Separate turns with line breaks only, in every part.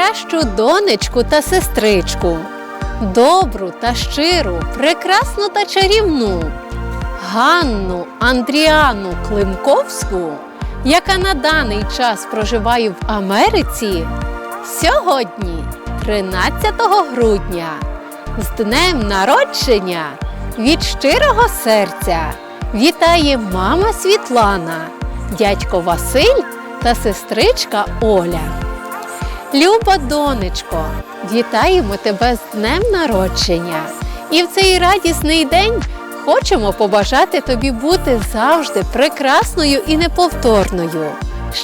найкращу донечку та сестричку, добру та щиру, прекрасну та чарівну, Ганну Андріану Климковську, яка на даний час проживає в Америці, сьогодні, 13 грудня, з днем народження від щирого серця вітає мама Світлана, дядько Василь та сестричка Оля. Люба донечко, вітаємо тебе з днем народження. І в цей радісний день хочемо побажати тобі бути завжди прекрасною і неповторною,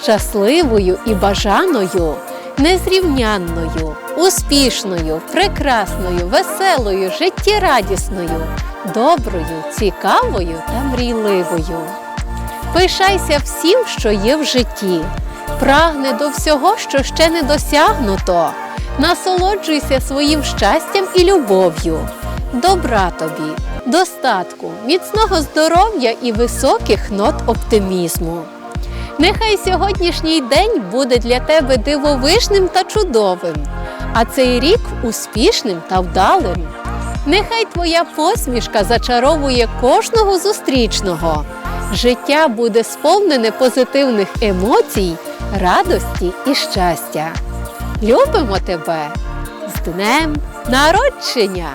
щасливою і бажаною, незрівнянною, успішною, прекрасною, веселою, життєрадісною, доброю, цікавою та мрійливою. Пишайся всім, що є в житті. Прагни до всього, що ще не досягнуто. Насолоджуйся своїм щастям і любов'ю. Добра тобі, достатку, міцного здоров'я і високих нот оптимізму. Нехай сьогоднішній день буде для тебе дивовижним та чудовим, а цей рік успішним та вдалим. Нехай твоя посмішка зачаровує кожного зустрічного. Життя буде сповнене позитивних емоцій, радості і щастя. Любимо тебе з днем народження!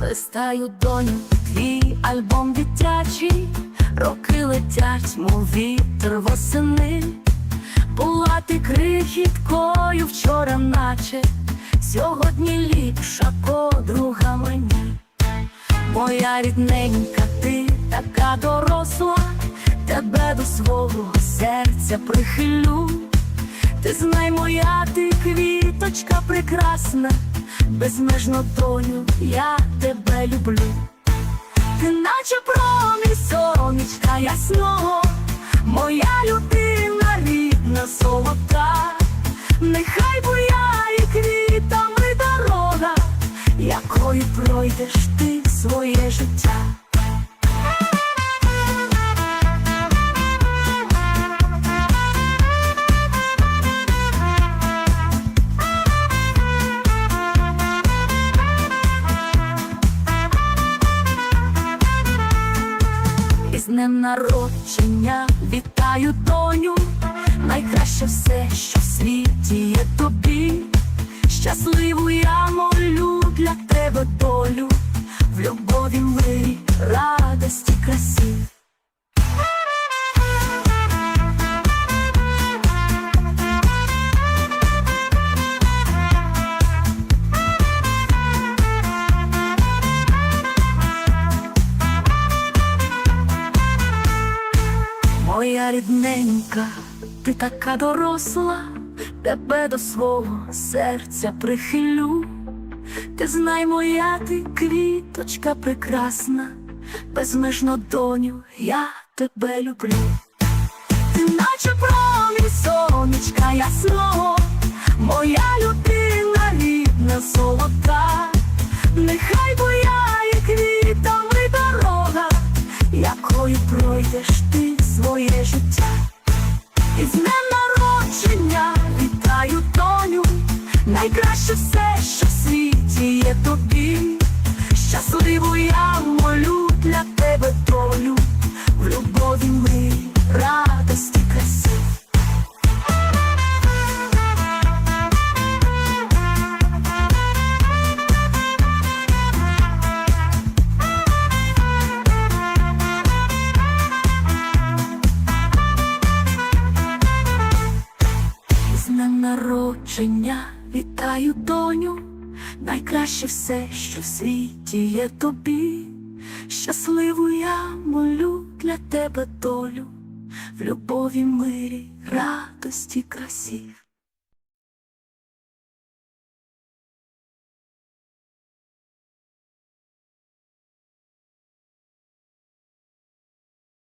Листаю доню, твій альбом дитячий, роки летять, мов вітер восени. Була ти крихіткою вчора, наче сьогодні ліпша подруга мені. Моя рідненька, ти така доросла, тебе до свого серця прихилю. Ти знай, моя ти квіточка прекрасна, безмежно доню, я тебе люблю. Ти наче промінь сонечка ясного, моя людина рідна золота, нехай буяє квітами дорога, якою пройдеш ти своє життя. Із днем народження вітаю доню, найкраще все, що в світі є тобі. Рідненька, ти така доросла, тебе до свого серця прихилю. Ти знай, моя ти квіточка прекрасна, безмежно доню, я тебе люблю. Ти наче промінь сонечка ясного, моя людина рідна золота, найкраще все, що в світі є тобі. Щасливу я молю для тебе долю, в любові ми, радості, красі. З народження вітаю доню, найкраще все, що в світі є тобі. Щасливу я молю для тебе долю, в любові, мирі, радості, красі.